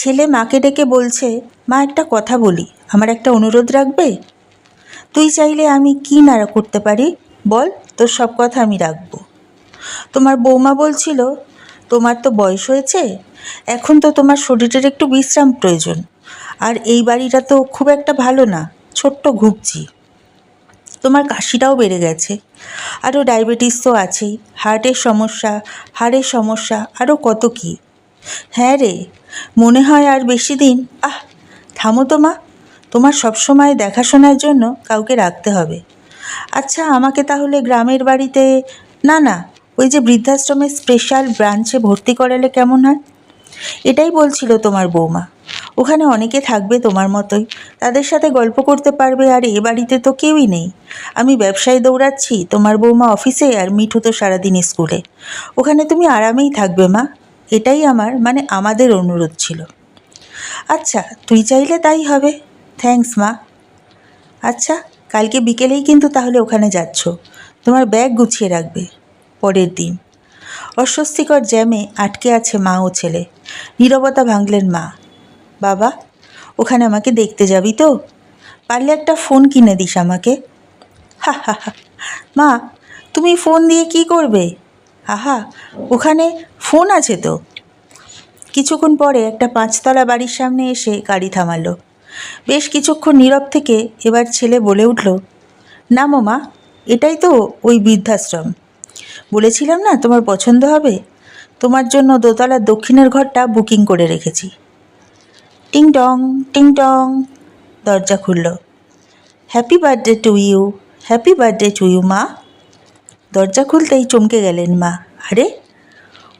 ছেলে মাকে ডেকে বলছে, মা, একটা কথা বলি, আমার একটা অনুরোধ রাখবে? তুই চাইলে আমি কি না করতে পারি? বল, তোর সব কথা আমি রাখব। তোমার বৌমা বলছিল, তোমার তো বয়স হয়েছে, এখন তো তোমার শরীরের একটু বিশ্রাম প্রয়োজন, আর এই বাড়িটা তো খুব একটা ভালো না, ছোট্ট ঘুপছি তোমার কাশিটাও বেড়ে গেছে আরও ডায়াবেটিস তো আছেই, হার্টের সমস্যা, হাড়ের সমস্যা আরও কত কী? হ্যাঁ রে মনে হয় আর বেশি দিন। আহ, থামো তো মা। তোমার সবসময় দেখাশোনার জন্য কাউকে রাখতে হবে। আচ্ছা আমাকে তাহলে গ্রামের বাড়িতে, না না, ওই যে বৃদ্ধাশ্রমের স্পেশাল ব্রাঞ্চে ভর্তি করালে কেমন হয়? এটাই বলছিল তোমার বৌমা। ওখানে অনেকে থাকবে তোমার মতোই। তাদের সাথে গল্প করতে পারবে আর এ বাড়িতে তো কেউই নেই। আমি ব্যবসায় দৌড়াচ্ছি, তোমার বৌমা অফিসে আর মিঠু তো সারাদিন স্কুলে। ওখানে তুমি আরামেই থাকবে মা। এটাই আমার মানে আমাদের অনুরোধ ছিল। আচ্ছা তুই চাইলে তাই হবে। থ্যাঙ্কস মা। আচ্ছা কালকে বিকেলেই কিন্তু তাহলে ওখানে যাচ্ছ। তোমার ব্যাগ গুছিয়ে রাখবে। পরের দিন। অস্বস্তিকর জ্যামে আটকে আছে মা ও ছেলে। নীরবতা ভাঙলেন মা। বাবা, ওখানে আমাকে দেখতে যাবি তো? পারলে একটা ফোন কিনে দিস আমাকে। হা হা হা। মা, তুমি ফোন দিয়ে কি করবে? আহা, ওখানে ফোন আছে তো। কিছুক্ষণ পরে একটা পাঁচতলা বাড়ির সামনে এসে গাড়ি থামালো। বেশ কিছুক্ষণ নীরব থেকে এবার ছেলে বলে উঠল, না মা এটাই তো ওই বৃদ্ধাশ্রম। বলেছিলাম না তোমার পছন্দ হবে? তোমার জন্য দোতলার দক্ষিণের ঘরটা বুকিং করে রেখেছি। টিং টং টিং টং, দরজা খুলল। Happy birthday to you, happy birthday to you মা। দরজা খুলতেই চমকে গেলেন মা। আরে,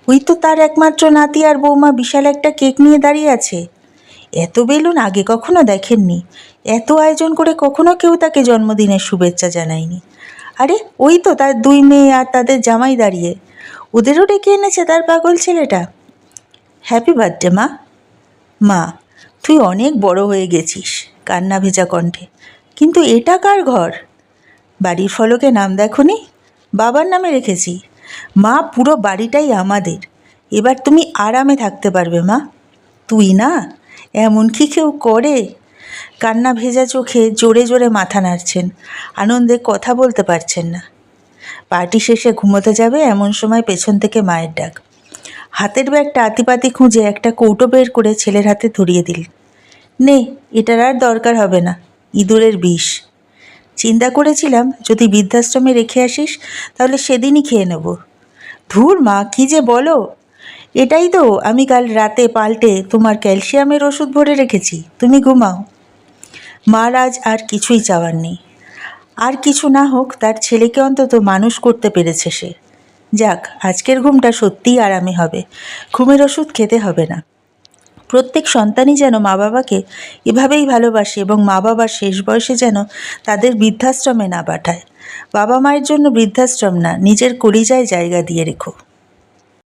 ওই তো তার একমাত্র নাতি আর বৌমা বিশাল একটা কেক নিয়ে দাঁড়িয়ে আছে। এত বেলুন আগে কখনো দেখেননি। এত আয়োজন করে কখনো কেউ তাকে জন্মদিনের শুভেচ্ছা জানায়নি। আরে, ওই তো তার দুই মেয়ে আর তাদের জামাই দাঁড়িয়ে। ওদেরও ডেকে এনেছে তার পাগল ছেলেটা। হ্যাপি বার্থডে, মা। মা, তুই অনেক বড় হয়ে গেছিস, কান্না ভেজা কণ্ঠে। কিন্তু এটা কার ঘর? বাড়ির ফলকে নাম দেখনি? বাবার নামে রেখেছি। মা, পুরো বাড়িটাই আমাদের। এবার তুমি আরামে থাকতে পারবে, মা। তুই না এমন কি কেউ করে। কান্না ভেজা চোখে জোরে জোরে মাথা নাড়ছেন। আনন্দে কথা বলতে পারছেন না। পার্টি শেষে ঘুমোতে যাবে এমন সময় পেছন থেকে মায়ের ডাক। হাতের ব্যাগটা আতিপাতি খুঁজে একটা কৌটো বের করে ছেলের হাতে ধরিয়ে দিল নে, এটার আর দরকার হবে না। ইঁদুরের বিষ। চিন্তা করেছিলাম, যদি বৃদ্ধাশ্রমে রেখে আসিস, তাহলে সেদিনই খেয়ে নেব। ধুর মা, কী যে বলো। এটাই তো, আমি কাল রাতে পাল্টে তোমার ক্যালসিয়ামের ওষুধ ভরে রেখেছি, তুমি ঘুমাও। মার আজ আর কিছুই চাওয়ার নেই। আর কিছু না হোক, তার ছেলেকে অন্তত মানুষ করতে পেরেছে সে। যাক, আজকের ঘুমটা সত্যিই আরামে হবে। ঘুমের ওষুধ খেতে হবে না। প্রত্যেক সন্তানই যেন মা বাবাকে এভাবেই ভালোবাসে এবং মা বাবার শেষ বয়সে যেন তাদের বৃদ্ধাশ্রমে না পাঠায়। বাবা মায়ের জন্য বৃদ্ধাশ্রম না, নিজের কলিজায় জায়গা দিয়ে রেখো।